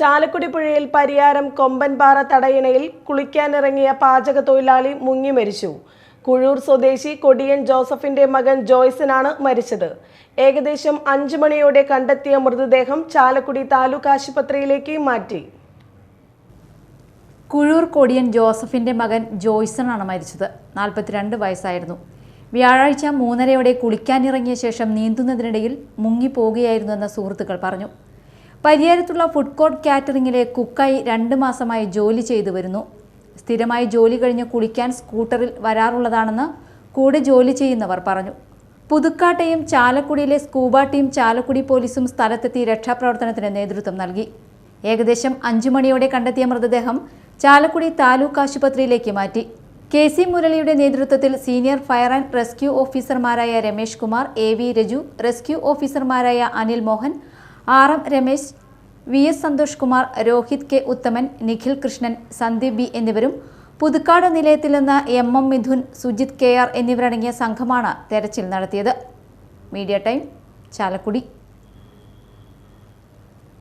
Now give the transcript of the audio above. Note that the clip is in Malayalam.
ചാലക്കുടി പുഴയിൽ പരിയാരം കൊമ്പൻപാറ തടയിണയിൽ കുളിക്കാനിറങ്ങിയ പാചക തൊഴിലാളി മുങ്ങി മരിച്ചു. കുഴൂർ സ്വദേശി കൊടിയൻ ജോസഫിന്റെ മകൻ ജോയ്സനാണ് മരിച്ചത്. ഏകദേശം അഞ്ചു മണിയോടെ കണ്ടെത്തിയ മൃതദേഹം ചാലക്കുടി താലൂക്ക് ആശുപത്രിയിലേക്ക് മാറ്റി. കുഴൂർ കൊടിയൻ ജോസഫിന്റെ മകൻ ജോയ്സനാണ് മരിച്ചത്. നാൽപ്പത്തിരണ്ട് വയസ്സായിരുന്നു. വ്യാഴാഴ്ച മൂന്നരയോടെ കുളിക്കാനിറങ്ങിയ ശേഷം നീന്തുന്നതിനിടയിൽ മുങ്ങിപ്പോകുകയായിരുന്നുവെന്ന് സുഹൃത്തുക്കൾ പറഞ്ഞു. പരിയാരത്തുള്ള ഫുഡ് കോർട്ട് കാറ്ററിംഗിലെ കുക്കായി രണ്ട് മാസമായി ജോലി ചെയ്തു വരുന്നു. സ്ഥിരമായി ജോലി കഴിഞ്ഞ് കുളിക്കാൻ സ്കൂട്ടറിൽ വരാറുള്ളതാണെന്ന് കൂടെ ജോലി ചെയ്യുന്നവർ പറഞ്ഞു. പുതുക്കാട്ടെയും ചാലക്കുടിയിലെ സ്കൂബ ടീം ചാലക്കുടി പോലീസും സ്ഥലത്തെത്തി രക്ഷാപ്രവർത്തനത്തിന് നേതൃത്വം നൽകി. ഏകദേശം അഞ്ചു മണിയോടെ കണ്ടെത്തിയ മൃതദേഹം ചാലക്കുടി താലൂക്ക് ആശുപത്രിയിലേക്ക് മാറ്റി. കെ സി മുരളിയുടെ നേതൃത്വത്തിൽ സീനിയർ ഫയർ ആൻഡ് റെസ്ക്യൂ ഓഫീസർമാരായ Ramesh Kumar A V Raju rescue ഓഫീസർമാരായ Anil Mohan R M Ramesh V S Santhosh Kumar Rohit K Uthaman Nikhil Krishnan Sandeep B എന്നിവരും പുതുക്കാട് നിലയത്തിൽ നിന്ന് M M Mithun Sujith K R എന്നിവരടങ്ങിയ സംഘമാണ് തെരച്ചിൽ നടത്തിയത്. Media time Chalakudy.